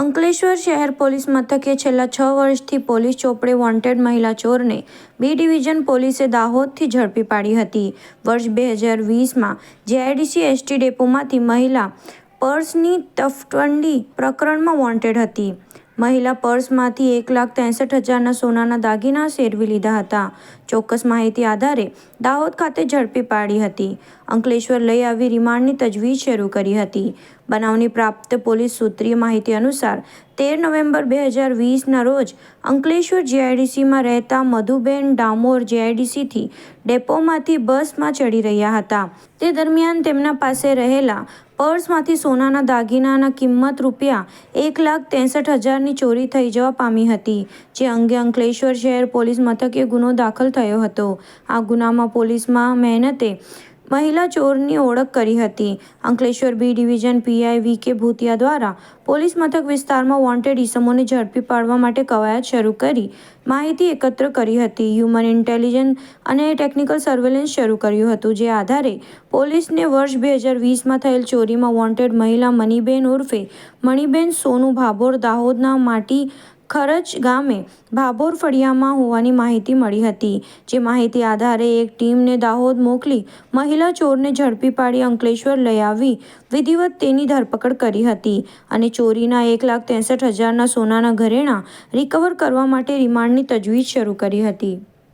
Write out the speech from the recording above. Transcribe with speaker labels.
Speaker 1: અંકલેશ્વર શહેર પોલીસ મથકે છેલ્લા છ વર્ષથી પોલીસ ચોપડે વોન્ટેડ મહિલા ચોરને બી ડિવિઝન પોલીસે દાહોદથી ઝડપી પાડી હતી. વર્ષ બે હજાર વીસમાં જેઆઈડીસી એસટી ડેપોમાંથી મહિલા પર્સની તફટંડી પ્રકરણમાં વોન્ટેડ હતી. મહિલા પર્સમાંથી એક લાખ ત્રેસઠ હજારના સોનાના દાગીના શેરવી લીધા હતા. ચોક્કસ માહિતી આધારે દાહોદ ખાતે ઝડપી પાડી હતી. અંકલેશ્વર લઈ આવી રિમાન્ડની તજવીજ શરૂ કરી હતી. બનાવની પ્રાપ્ત પોલીસ સૂત્રીય માહિતી અનુસાર, તેર નવેમ્બર બે હજાર વીસના રોજ અંકલેશ્વર જીઆઈડીસીમાં રહેતા મધુબેન ડામોર જીઆઈડીસીથી ડેપોમાંથી બસમાં ચડી રહ્યા હતા. તે દરમિયાન તેમના પાસે રહેલા પર્સમાંથી સોનાના દાગીનાના કિંમત રૂપિયા એક લાખ ત્રેસઠ હજારની ચોરી થઈ જવા પામી હતી, જે અંગે અંકલેશ્વર શહેર પોલીસ મથકે ગુનો દાખલ થયો હતો. આ ગુનામાં પોલીસમાં મહેનતે મહિલા ચોરની ઓળખ કરી હતી. Ankleshwar B division PI V K Bhutiya દ્વારા પોલીસ મથક વિસ્તારમાં વોન્ટેડ ઇસમોને ઝડપી પાડવા માટે કવાયત શરૂ કરી માહિતી એકત્ર કરી હતી. હ્યુમન ઇન્ટેલિજન્સ અને ટેકનિકલ સર્વેલન્સ શરૂ કર્યું હતું, જે આધારે પોલીસને વર્ષ બે હજાર વીસમાં થયેલ ચોરીમાં વોન્ટેડ મહિલા મનીબેન ઉર્ફે મણિબેન સોનુ ભાભોર દાહોદના માટી ખરચ ગામે ભાભોર ફળિયામાં હોવાની માહિતી મળી હતી. જે માહિતી આધારે એક ટીમને દાહોદ મોકલી મહિલા ચોરને ઝડપી પાડી અંકલેશ્વર લઈ આવી. વિધિવત તેની ધરપકડ કરી હતી અને ચોરીના એક લાખ ત્રેસઠ હજારના સોનાના ઘરેણાં રિકવર કરવા માટે રિમાન્ડની તજવીજ શરૂ કરી હતી.